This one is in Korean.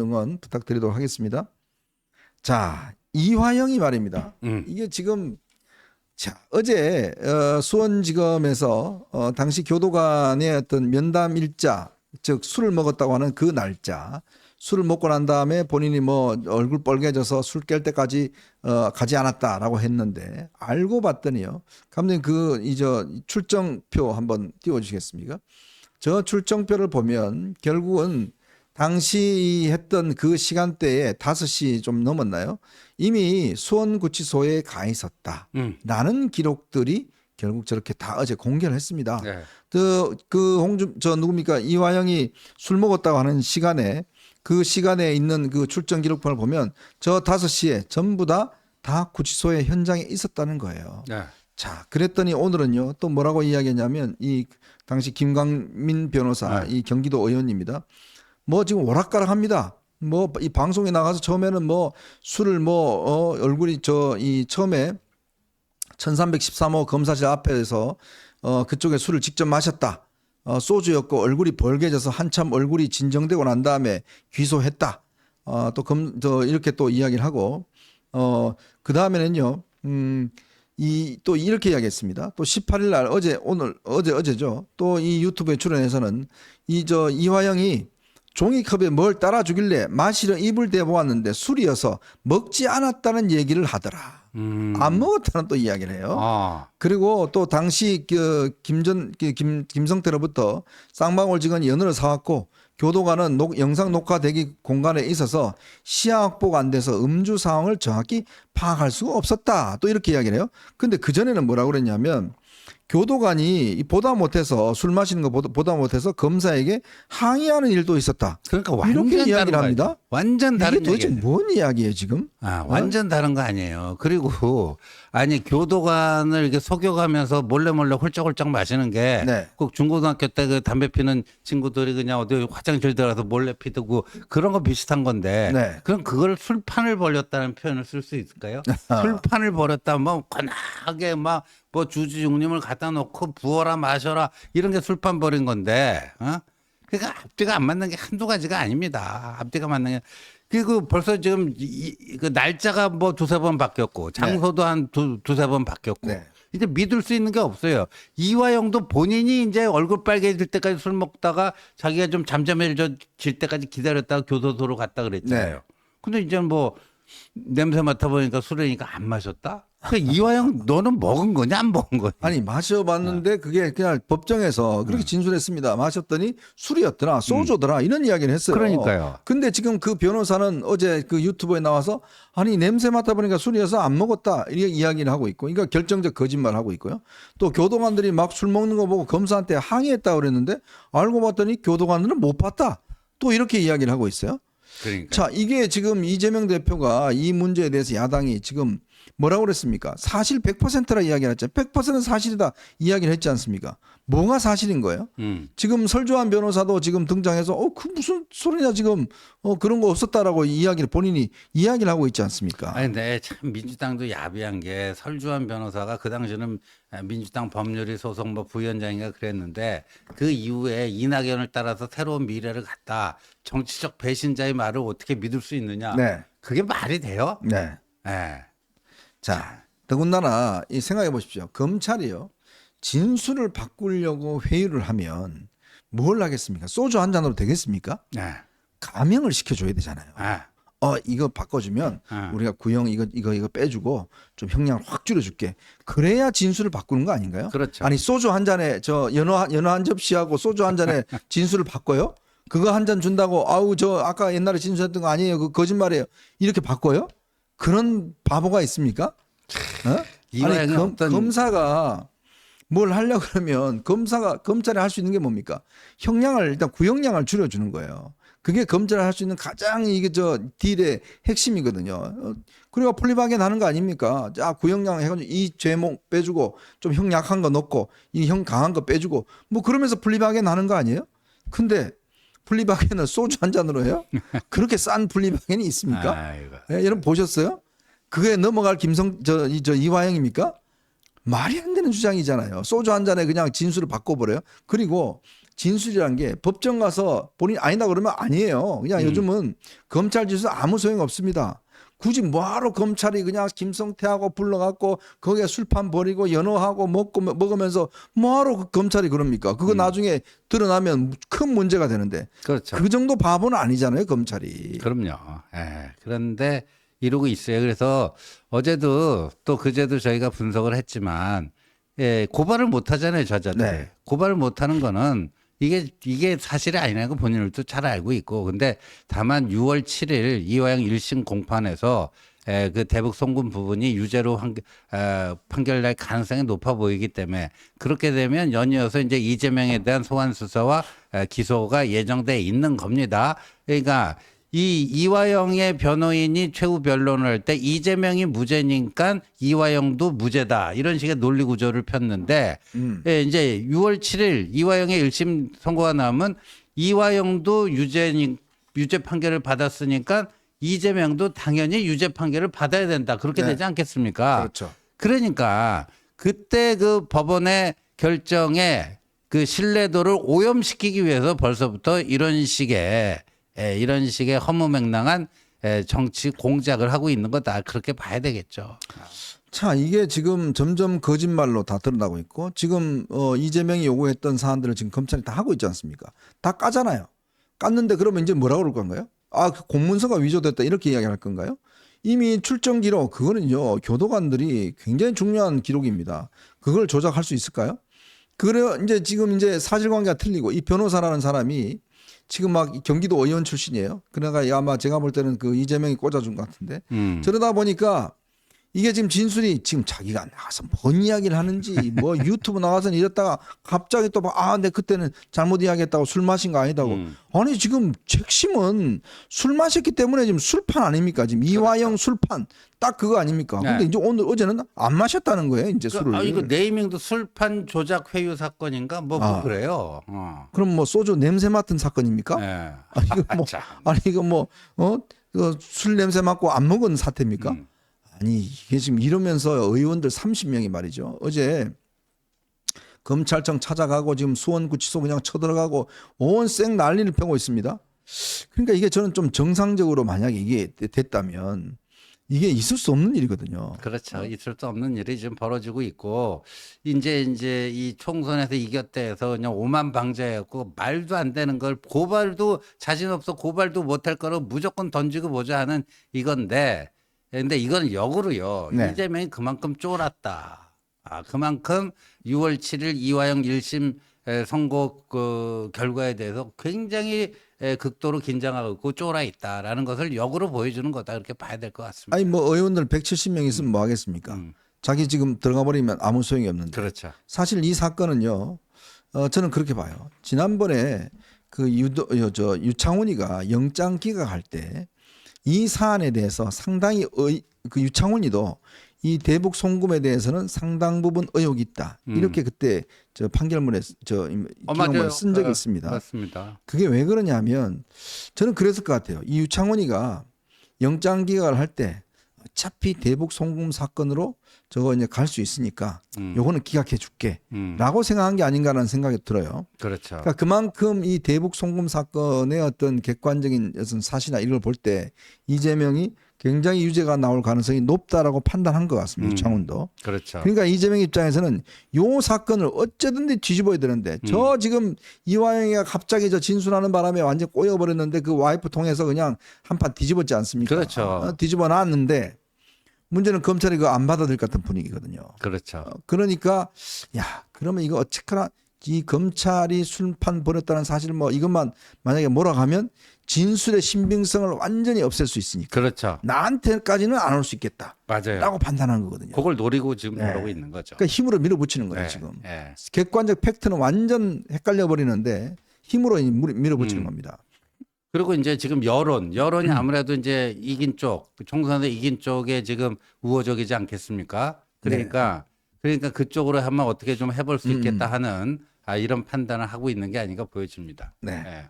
응원 부탁드리도록 하겠습니다. 자, 이화영이 말입니다. 음. 이게 지금 자 어제 어, 수원지검에서 어, 당시 교도관의 어떤 면담 일자 즉 술을 먹었다고 하는 그 날짜 술을 먹고 난 다음에 본인이 뭐 얼굴 빨개져서 술 깰 때까지 어, 가지 않았다라고 했는데 알고 봤더니요 감독님 그 이 저 출정표 한번 띄워주시겠습니까? 저 출정표를 보면 결국은 당시 했던 그 시간대에 5시 좀 넘었나요? 이미 수원구치소에 가 있었다. 음. 라는 기록들이 결국 저렇게 다 어제 공개를 했습니다. 네. 그, 그 홍준, 저 누굽니까? 이화영이 술 먹었다고 하는 시간에 그 시간에 있는 그 출정 기록판을 보면 저 5시에 전부 다 다 구치소의 현장에 있었다는 거예요. 네. 자, 그랬더니 오늘은요, 또 뭐라고 이야기했냐면, 이 당시 김광민 변호사, 이 경기도 의원입니다. 뭐 지금 오락가락 합니다. 뭐 이 방송에 나가서 처음에는 뭐 술을 뭐, 어, 얼굴이 저 이 처음에 1313호 검사실 앞에서 어, 그쪽에 술을 직접 마셨다. 어, 소주였고 얼굴이 벌개져서 한참 얼굴이 진정되고 난 다음에 귀소했다. 어, 또 검, 저 이렇게 또 이야기를 하고, 어, 그 다음에는요, 음, 이, 또 이렇게 이야기했습니다. 또 18일 날 어제, 오늘, 어제, 어제죠. 또 이 유튜브에 출연해서는 이 저 이화영이 종이컵에 뭘 따라 주길래 마시려 입을 대보았는데 술이어서 먹지 않았다는 얘기를 하더라. 음. 안 먹었다는 또 이야기를 해요. 아. 그리고 또 당시 그 김전 그김 김성태로부터 쌍방울 직원이 연어를 사왔고 교도관은 녹, 영상 녹화 대기 공간에 있어서 시야 확보가 안 돼서 음주 상황을 정확히 파악할 수가 없었다. 또 이렇게 이야기를 해요. 근데 그 전에는 뭐라고 그랬냐면 교도관이 이 보다 못해서 술 마시는 거 보다, 보다 못해서 검사에게 항의하는 일도 있었다. 그러니까 이렇게 완전 이야기를 다른 거 합니다. 아니에요? 완전 이게 다른 도대체 얘기예요. 뭔 이야기예요 지금? 아, 완전 다른 거 아니에요. 그리고 아니 교도관을 이렇게 속여가면서 몰래 몰래 홀짝홀짝 마시는 게 네. 꼭 중고등학교 때 그 담배 피는 친구들이 그냥 어디 화장실 들어가서 몰래 피두고 그런 거 비슷한 건데 네. 그럼 그걸 술판을 벌였다는 표현을 쓸 수 있을까요? 술판을 벌였다 뭐 건하게 막 뭐 주지용님을 갖다 놓고 부어라 마셔라 이런 게 술판 벌인 건데 어? 그러니까 앞뒤가 안 맞는 게 한두 가지가 아닙니다. 앞뒤가 맞는 게 그리고 벌써 지금 이, 이- 그 날짜가 뭐 두세 번 바뀌었고 장소도 한 두, 두세 번 바뀌었고 네. 이제 믿을 수 있는 게 없어요. 이화영도 본인이 이제 얼굴 빨개질 때까지 술 먹다가 자기가 좀 잠잠해질 때까지 기다렸다가 교도소로 갔다 그랬잖아요. 네. 근데 이제 뭐 냄새 맡아보니까 술이니까 안 마셨다? 그 이화영 너는 먹은 거냐 안 먹은 거냐? 아니 마셔봤는데 그게 그냥 법정에서 그렇게 진술했습니다. 마셨더니 술이었더라, 소주더라 이런 이야기를 했어요. 그러니까요. 근데 지금 그 변호사는 어제 그 유튜브에 나와서 아니 냄새 맡아 보니까 술이어서 안 먹었다 이렇게 이야기를 하고 있고, 그러니까 결정적 거짓말 하고 있고요. 또 교도관들이 막 술 먹는 거 보고 검사한테 항의했다 그랬는데 알고 봤더니 교도관들은 못 봤다. 또 이렇게 이야기를 하고 있어요. 그러니까. 자, 이게 지금 이재명 대표가 이 문제에 대해서 야당이 지금 뭐라고 그랬습니까? 사실 100%라 이야기를 했죠. 100%는 사실이다 이야기를 했지 않습니까? 뭐가 사실인 거예요? 음. 지금 설주환 변호사도 지금 등장해서 어, 그 무슨 소리냐 지금 어, 그런 거 없었다라고 이야기를 본인이 이야기를 하고 있지 않습니까? 아니, 근데 참 민주당도 야비한 게 설주환 변호사가 그 당시는 민주당 법률위 소속 뭐 부위원장인가 그랬는데 그 이후에 이낙연을 따라서 새로운 미래를 갖다 정치적 배신자의 말을 어떻게 믿을 수 있느냐? 네. 그게 말이 돼요? 네. 예. 자, 더군다나 이 생각해 보십시오. 검찰이요. 진술을 바꾸려고 회유를 하면 뭘 하겠습니까? 소주 한 잔으로 되겠습니까? 네. 감형을 시켜줘야 되잖아요. 아, 어 이거 바꿔주면 아. 우리가 구형 이거 이거 이거 빼주고 좀 형량을 확 줄여줄게. 그래야 진술을 바꾸는 거 아닌가요? 그렇죠. 아니 소주 한 잔에 저 연어 한- 연어 한 접시하고 소주 한 잔에 진술을 바꿔요? 그거 한 잔 준다고 아우 저 아까 옛날에 진술했던 거 아니에요? 그 거짓말이에요. 이렇게 바꿔요? 그런 바보가 있습니까? 어? 아니 검, 어떤- 검사가 뭘 하려 그러면 검사가 검찰이 할 수 있는 게 뭡니까? 형량을 일단 구형량을 줄여주는 거예요. 그게 검찰이 할 수 있는 가장 이게 저 딜의 핵심이거든요. 어, 그래가 폴리바게 나는 거 아닙니까? 자 구형량 해가지고 이 죄목 빼주고 좀 형 약한 거 넣고 이 형 강한 거 빼주고 뭐 그러면서 플리바게 나는 거 아니에요? 근데 플리바게는 소주 한 잔으로 해요? 그렇게 싼 플리바게는 있습니까? 예, 여러분 보셨어요? 그게 넘어갈 김성 저, 이- 저 이화영입니까? 말이 안 되는 주장이잖아요. 소주 한 잔에 그냥 진술을 바꿔버려요. 그리고 진술이란 게 법정 가서 본인이 아니다 그러면 아니에요. 그냥 음. 요즘은 검찰 지수 아무 소용 없습니다. 굳이 뭐하러 검찰이 그냥 김성태하고 불러갖고 거기에 술판 버리고 연어하고 먹고 먹으면서 뭐하러 그 검찰이 그럽니까? 그거 나중에 드러나면 큰 문제가 되는데 그렇죠. 그 정도 바보는 아니잖아요 검찰이. 그럼요. 예. 그런데 이러고 있어요. 그래서 어제도 또 그제도 저희가 분석을 했지만 예, 고발을 못 하잖아요, 저자들. 네. 고발을 못 하는 거는 이게 이게 사실이 아니라는 거 본인들도 잘 알고 있고 근데 다만 6월 7일 이화영 1심 공판에서 에, 그 대북 송금 부분이 유죄로 한, 어, 판결날 가능성이 높아 보이기 때문에 그렇게 되면 연이어서 이제 이재명에 대한 소환 수사와 에, 기소가 예정돼 있는 겁니다. 그러니까 이 이화영의 변호인이 최후 변론을 할 때 이재명이 무죄니까 이화영도 무죄다 이런 식의 논리 구조를 폈는데 음. 예, 이제 6월 7일 이화영의 1심 선고가 나오면 이화영도 유죄 유죄 판결을 받았으니까 이재명도 당연히 유죄 판결을 받아야 된다. 그렇게 네. 되지 않겠습니까? 그렇죠. 그러니까 그때 그 법원의 결정에 그 신뢰도를 오염시키기 위해서 벌써부터 이런 식의 예, 이런 식의 허무맹랑한 예, 정치 공작을 하고 있는 거다. 그렇게 봐야 되겠죠. 자, 이게 지금 점점 거짓말로 다 드러나고 있고 지금 어 이재명이 요구했던 사안들을 지금 검찰이 다 하고 있지 않습니까? 다 까잖아요. 깠는데 그러면 이제 뭐라고 그럴 건가요? 아, 그 공문서가 위조됐다 이렇게 이야기할 건가요? 이미 출정 기록 그거는요. 교도관들이 굉장히 중요한 기록입니다. 그걸 조작할 수 있을까요? 그래 이제 지금 이제 사실관계가 틀리고 이 변호사라는 사람이 지금 막 경기도 의원 출신이에요. 그러니까 아마 제가 볼 때는 그 이재명이 꽂아준 것 같은데 음. 저러다 보니까 이게 지금 진술이 지금 자기가 나가서 뭔 이야기를 하는지 뭐 유튜브 나가서 이랬다가 갑자기 또 아, 내 그때는 잘못 이야기했다고 술 마신 거 아니다고. 음. 아니 지금 핵심은 술 마셨기 때문에 지금 술판 아닙니까? 지금 이화영 술판 딱 그거 아닙니까? 근데 네. 이제 오늘 어제는 안 마셨다는 거예요. 이제 그, 술을. 아, 이거 네이밍도 술판 조작 회유 사건인가 뭐, 뭐 아. 그래요. 어. 그럼 뭐 소주 냄새 맡은 사건입니까? 예. 아, 이거 뭐 참. 아니 이거 뭐어술 냄새 맡고 안 먹은 사태입니까? 음. 아니 이게 지금 이러면서 의원들 30명이 말이죠. 어제 검찰청 찾아가고 지금 수원구치소 그냥 쳐들어가고 온쌩 난리를 펴고 있습니다. 그러니까 이게 저는 좀 정상적으로 만약에 이게 됐다면 이게 있을 수 없는 일이거든요. 그렇죠. 있을 수 없는 일이 지금 벌어지고 있고 이제 이제 이 총선에서 이겼다 해서 그냥 오만 방자였고 말도 안 되는 걸 고발도 자신 없어 고발도 못할 거로 무조건 던지고 보자 하는 이건데 근데 이건 역으로요. 네. 이재명이 그만큼 쫄았다. 아, 그만큼 6월 7일 이화영 1심 에, 선고 그 결과에 대해서 굉장히 에, 극도로 긴장하고 있고 쫄아 있다라는 것을 역으로 보여주는 거다 이렇게 봐야 될 것 같습니다. 아니 뭐 의원들 170명 있으면 뭐 하겠습니까? 음. 자기 지금 들어가 버리면 아무 소용이 없는데. 그렇죠. 사실 이 사건은요. 어 저는 그렇게 봐요. 지난번에 그 유도 어, 저 유창훈이가 영장 기각할 때 이 사안에 대해서 상당히 의, 그 유창훈이도 이 대북 송금에 대해서는 상당 부분 의혹이 있다. 음. 이렇게 그때 저 판결문에 저 어, 맞아요. 쓴 적이 어, 있습니다. 맞습니다. 그게 왜 그러냐면 저는 그랬을 것 같아요. 이 유창훈이가 영장 기각을 할 때 어차피 대북 송금 사건으로 저거 이제 갈 수 있으니까 음. 요거는 기각해 줄게. 음, 라고 생각한 게 아닌가라는 생각이 들어요. 그렇죠. 그러니까 그만큼 이 대북 송금 사건의 어떤 객관적인 어떤 사실이나 이걸 볼 때 이재명이 굉장히 유죄가 나올 가능성이 높다라고 판단한 것 같습니다. 음. 유창훈도. 그렇죠. 그러니까 이재명 입장에서는 요 사건을 어쨌든지 뒤집어야 되는데 저 음. 지금 이화영이가 갑자기 저 진술하는 바람에 완전 꼬여버렸는데 그 와이프 통해서 그냥 한 판 뒤집었지 않습니까? 그렇죠. 어, 뒤집어 놨는데 문제는 검찰이 그거 안 받아들일 것 같은 분위기거든요. 그렇죠. 어, 그러니까 야 그러면 이거 어쨌거나 이 검찰이 술판 벌였다는 사실 뭐 이것만 만약에 몰아가면 진술의 신빙성을 완전히 없앨 수 있으니까 그렇죠. 나한테까지는 안 올 수 있겠다라고 맞아요. 판단한 거거든요. 그걸 노리고 지금 네. 그러고 있는 거죠. 그러니까 힘으로 밀어붙이는 거예요 네, 지금. 네. 객관적 팩트는 완전 헷갈려 버리는데 힘으로 밀- 밀어붙이는 음. 겁니다. 그리고 이제 지금 여론, 여론이 아무래도 이제 이긴 쪽, 총선에서 이긴 쪽에 지금 우호적이지 않겠습니까? 그러니까 그러니까 그쪽으로 한번 어떻게 좀 해볼 수 있겠다 하는 아, 이런 판단을 하고 있는 게 아닌가 보여집니다. 네. 네.